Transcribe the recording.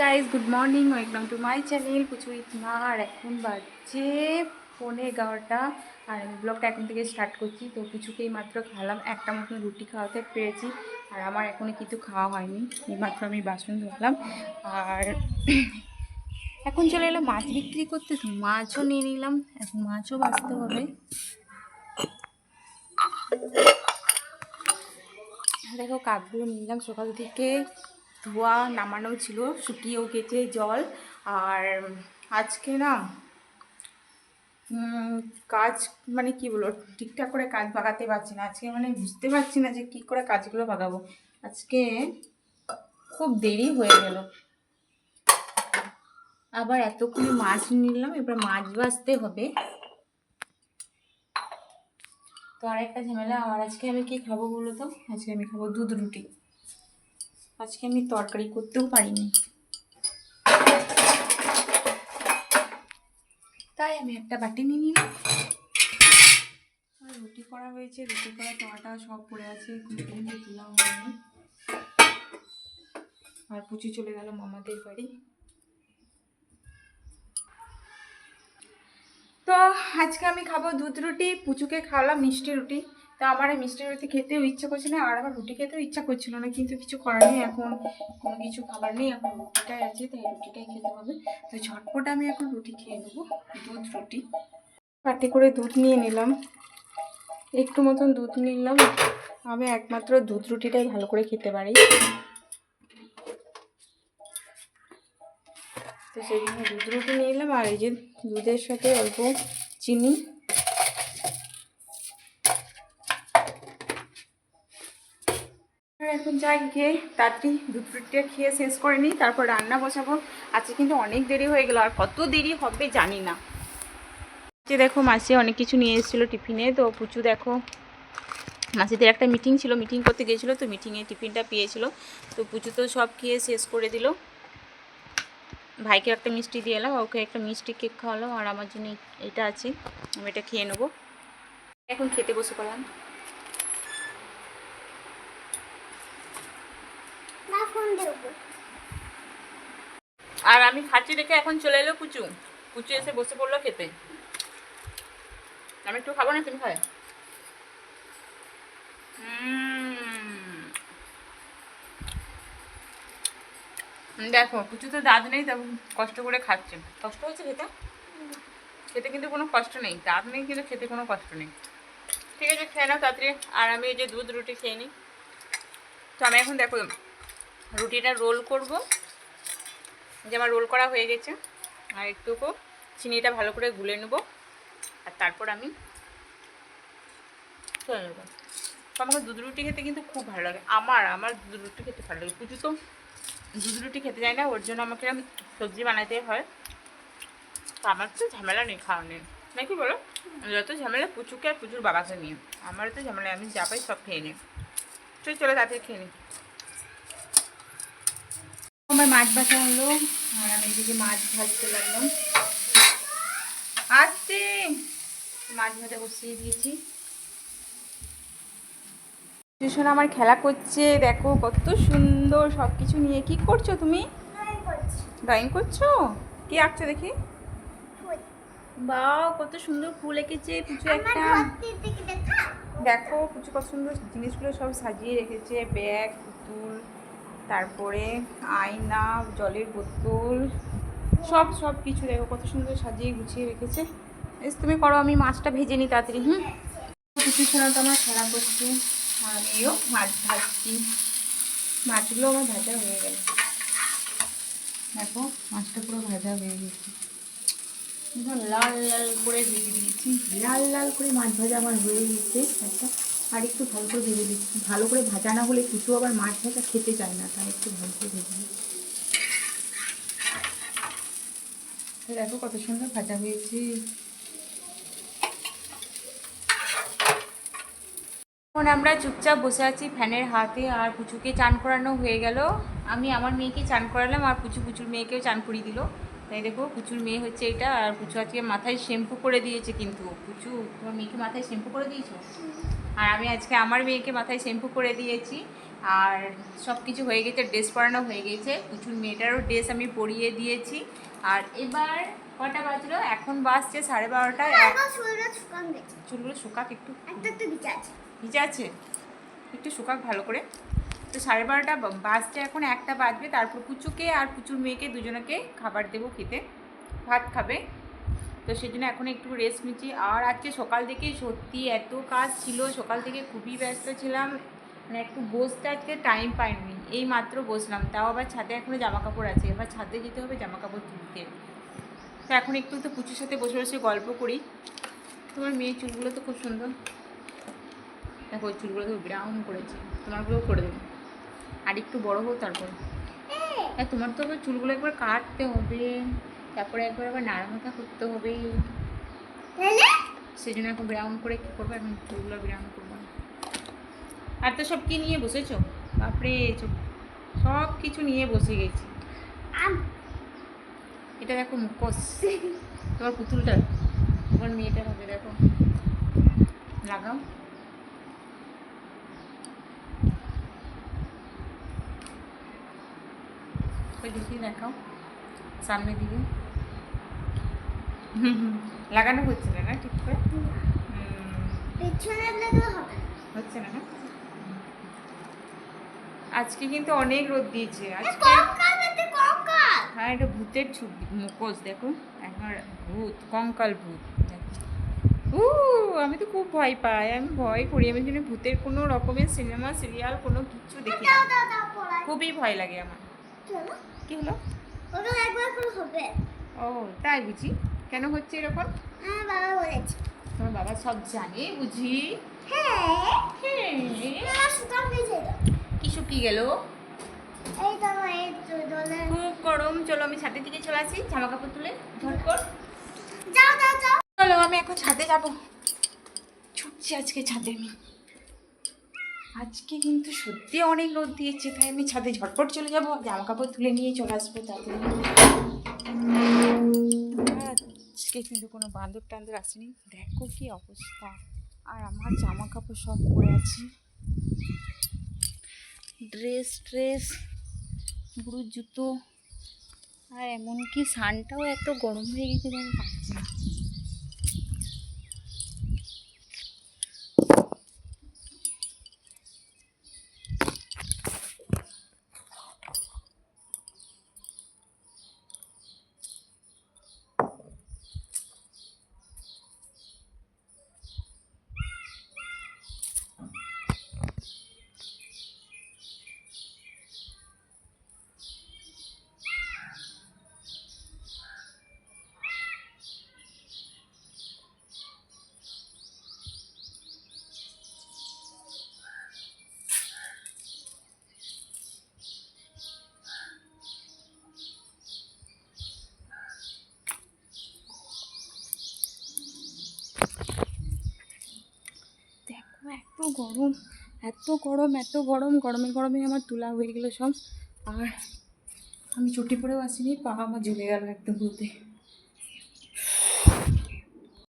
Guys good morning welcome to my channel Puchu ইতমা আর এখন বাজছে পৌনে এগারোটা, আর আমি ব্লগটা এখন থেকে স্টার্ট করছি। তো কিছুকেই মাত্র খেলাম একটা মতন রুটি খাওয়াতে পেরেছি, আর আমার এখনও কিছু খাওয়া হয়নি এইমাত্র আমি বাসন ধুলাম, আর এখন চলে এলাম মাছ বিক্রি করতে, তো মাছও নিয়ে নিলাম, এখন মাছও বাঁচতে হবে। দেখো কাপগুলো নিলাম সকাল থেকে। ধোয়া নামানো ছিল, শুকিয়েও গেছে জল। আর আজকে না কাজ মানে কি বলব, ঠিকঠাক করে কাজ বাগাতে পারছি না। আজকে মানে বুঝতে পারছি না যে কি করে কাজগুলো বাগাবো। আজকে খুব দেরি হয়ে গেল। আবার এতক্ষণে মাছ নিলাম, এবার মাছ বাছতে হবে। তো আরেকটা ঝামেলা, আর আজকে আমি কি খাব বলো তো? আজকে আমি খাব দুধ রুটি। আজকে আমি তরকারি করতেও পারিনি। তাই আমি একটা বাটি নিয়ে নিলাম। রুটি করা হয়েছে, রুটি করা টাটা সব পড়ে আছে দিলাম আর পুচু চলে গেল মামাদের বাড়ি। তো আজকে আমি খাব দুধ রুটি, পুচুকে খাওয়ালাম মিষ্টি রুটি। তো আমার এই মিষ্টি রুটি খেতেও ইচ্ছা করছে না, আর আমার রুটি খেতেও ইচ্ছা করছিল না, কিন্তু কিছু করার নেই এখন, কোনো কিছু খাবার নেই, এখন রুটিটাই আছে, তাই রুটিটাই খেতে হবে। তো ঝটপট আমি এখন রুটি খেয়ে নেব, দুধ রুটি। পাটি করে দুধ নিয়ে নিলাম, একটু মতন দুধ নিলাম, আমি একমাত্র দুধ রুটিটাই ভালো করে খেতে পারি। তো সেই জন্য দুধ রুটি নিলাম আর এই যে দুধের সাথে অল্প চিনি। এখন যাই গিয়ে তাড়াতাড়ি দুধ রুটিটা খেয়ে শেষ করে নিই, তারপর রান্না বসাবো। আজকে কিন্তু অনেক দেরি হয়ে গেল, আর কত দেরি হবে জানি না। যে দেখো, মাসি অনেক কিছু নিয়ে এসেছিল টিফিনে, তো পুচু দেখো, মাসিদের একটা মিটিং ছিল মিটিং করতে গিয়েছিল, তো মিটিংয়ে টিফিনটা পেয়েছিল। তো পুচু তো সব খেয়ে শেষ করে দিল। ভাইকে একটা মিষ্টি দিয়ে এলাম, ওকে একটা মিষ্টি কেক খাওয়ালাম আর আমার জন্য এটা আছে, আমি এটা খেয়ে নেব। এখন খেতে বসে পড়লাম। আর আমি খাচ্ছি দেখে এখন চলে এলো কুচু। কুচু এসে বসে পড়ল খেতে। আমি একটু খাব না তুমি উম। দেখো, কুচু তো দাঁত নেই তা কষ্ট করে খাচ্ছে। কষ্ট হচ্ছে খেতে? খেতে কিন্তু কোনো কষ্ট নেই। দাঁত নেই কিন্তু খেতে কোনো কষ্ট নেই। ঠিক আছে, খেয়ে নাও তাড়াতাড়ি। আর আমি এই যে দুধ রুটি খেয়ে নিই। তো আমি এখন দেখো রুটিটা রোল করব। যে আমার রোল করা হয়ে গেছে। আর একটুকু চিনিটা ভালো করে গুলে নেব। আর তারপর আমি চলে নেব। তো আমাকে দুধ রুটি খেতে কিন্তু খুব ভালো লাগে। আমার আমার দুধ রুটি খেতে ভালো লাগে। পুজো তো দুধ রুটি খেতে যায় না, ওর জন্য আমাকে এরম সবজি বানাতে হয়। তো আমার তো ঝামেলা নেই খাওয়া নেই নাকি বলো? যত ঝামেলা পুচুকে আর পুচুর বাবাকে নিয়ে। আমার তো ঝামেলা, আমি যা পাই সব খেয়ে নিই। চল, চলে তাড়াতাড়ি খেয়ে নিই। আমার মাছ ভাজা হলো আর আমি এদিকে মাছ ভাজতে লাগলাম। আসছি মাছ ভাজা বসিয়ে দিয়েছি। টিউশন আমার খেলা করছে দেখো কত সুন্দর সব কিছু নিয়ে। কি করছ তুমি? ড্রয়িং করছ। কি আঁকছো দেখি? বাও কত সুন্দর ফুল এঁকেছে কিছু একটা। দেখো কিছু কত সুন্দর জিনিসগুলো সব সাজিয়ে রেখেছে ব্যাগ পুতুল। তারপরে আয়না, জলের বোতল, সব সব কিছু দেখো কত সুন্দর সাজিয়ে গুছিয়ে রেখেছে। বেশ, তুমি করো, আমি মাছটা ভেজে নিই তাড়াতাড়ি, হুম? কিছু তো আমার খেলা করছি। আমিও মাছ ভাজছি। মাছগুলো আমার ভাজা হয়ে গেল দেখো, মাছটা পুরো ভাজা হয়ে গেছে। লাল লাল করে ভেজে দিয়েছি। লাল লাল করে মাছ ভাজা আমার হয়ে গেছে। আচ্ছা আর একটু ভালো করে ভেজে দিচ্ছি ভালো করে ভাজা না হলে কিছু আবার মাছ ভাজা খেতে চায় না, তাই একটু ভালো করে ভেজে দিচ্ছি দেখো কত সুন্দর ভাজা হয়েছে। এখন আমরা চুপচাপ বসে আছি ফ্যানের হাতে, আর পুচুকে চান করানো হয়ে গেল। আমি আমার মেয়েকে চান করালাম, আর পুচু পুচুর মেয়েকেও চান করিয়ে দিল। তাই দেখো, পুচুর মেয়ে হচ্ছে এটা, আর পুচু আজকে মাথায় শ্যাম্পু করে দিয়েছে কিন্তু। পুচু, তোমার মেয়েকে মাথায় শ্যাম্পু করে দিয়েছ? আর আমি আজকে আমার মেয়েকে মাথায় শ্যাম্পু করে দিয়েছি। আর সব কিছু হয়ে গেছে ড্রেস পরানো হয়ে গেছে। প্রচুর মেয়েটারও ড্রেস আমি পরিয়ে দিয়েছি। আর এবার কটা বাজলো? এখন বাজছে সাড়ে এখন শুকান চুলগুলো শুকাক একটু। ভিজে আছে। একটু শুকাক ভালো করে। তো সাড়ে বারোটা বাজছে এখন একটা বাজবে। তারপর পুচুকে আর পুচুর মেয়েকে দুজনকে খাবার দেবো খেতে। ভাত খাবে। তো সেই জন্য এখন একটু রেস্ট নিচ্ছি। আর আজকে সকাল থেকে সত্যি এত কাজ ছিল সকাল থেকে খুবই ব্যস্ত ছিলাম। মানে একটু বসতে আজকে টাইম পাইনি এই মাত্র বসলাম। তাও আবার ছাদে এখনও জামা কাপড় আছে এবার ছাদে যেতে হবে জামা কাপড় তুলতে। তো এখন একটু তো পুচুর সাথে বসে বসে গল্প করি। তোমার মেয়ের চুলগুলো তো খুব সুন্দর। দেখো ওই চুলগুলো তো ব্রাউন করেছে। তোমারগুলোও করে দেবো। আর একটু বড় হোক তারপর। হ্যাঁ তোমার তো চুলগুলো একবার কাটতে হবে। তারপরে একবার আবার নাড়ামাথা করতে হবে তাহলে? সেই জন্য এখন ব্রাউন করে কী করব? এখন চুলগুলো ব্রাউন করব। না। আর তো সব কি নিয়ে বসেছো? বাপরে সব কিছু নিয়ে বসে গেছি। এটা দেখো মুখোশ। তোমার পুতুলটা। তোমার মেয়েটার হবে দেখো। লাগাও। দিকে দেখাও। সামনের দিকে। লাগানো হচ্ছে না না ঠিক করে? হচ্ছে না না? আজকে কিন্তু অনেক রোদ দিয়েছে। আজকে হ্যাঁ এটা ভূতের ছবি মুখোশ দেখো। একবার ভূত কঙ্কাল ভূত। উ আমি তো খুব ভয় পাই আমি ভয় করি। আমি জন্য ভূতের কোনো রকমের সিনেমা সিরিয়াল কোনো কিছু দেখি খুবই ভয় লাগে আমার। কি হলো? ও তাই বুঝি? কেন হচ্ছে এরকম? আমার বাবা বলেছে। তোমার বাবা সব জানে বুঝি? হ্যাঁ। হ্যাঁ। শুকান কি গেল? এই তো এই দোলে খুব গরম। চলো আমি ছাদের দিকে চলে আসি জামা কাপড় তুলে ঝটকর যাও যাও যাও। চলো আমি এখন ছাদে যাব। ছুটছি আজকে ছাদে আমি। আজকে কিন্তু সত্যি অনেক রোদ দিয়েছে তাই আমি ছাদে ঝটপট চলে যাব। জামা কাপড় তুলে নিয়ে চলে আসব তাড়াতাড়ি। আজকে কিন্তু কোনো বান্দর টান্দর আসেনি। দেখো কি অবস্থা। আর আমার জামা কাপড় সব পরে আছে। ড্রেস, ট্রেস বুড়ো জুতো। আর এমনকি সানটাও এত গরম হয়ে গেছে আমি পাচ্ছি না। দেখো, এত গরম এত গরম এত গরম গরমে গরমে আমার তোলা হয়ে গেলো সব। আর আমি চটি পরেও আসিনি, পা আমার জ্বলে গেল একদম বলতে।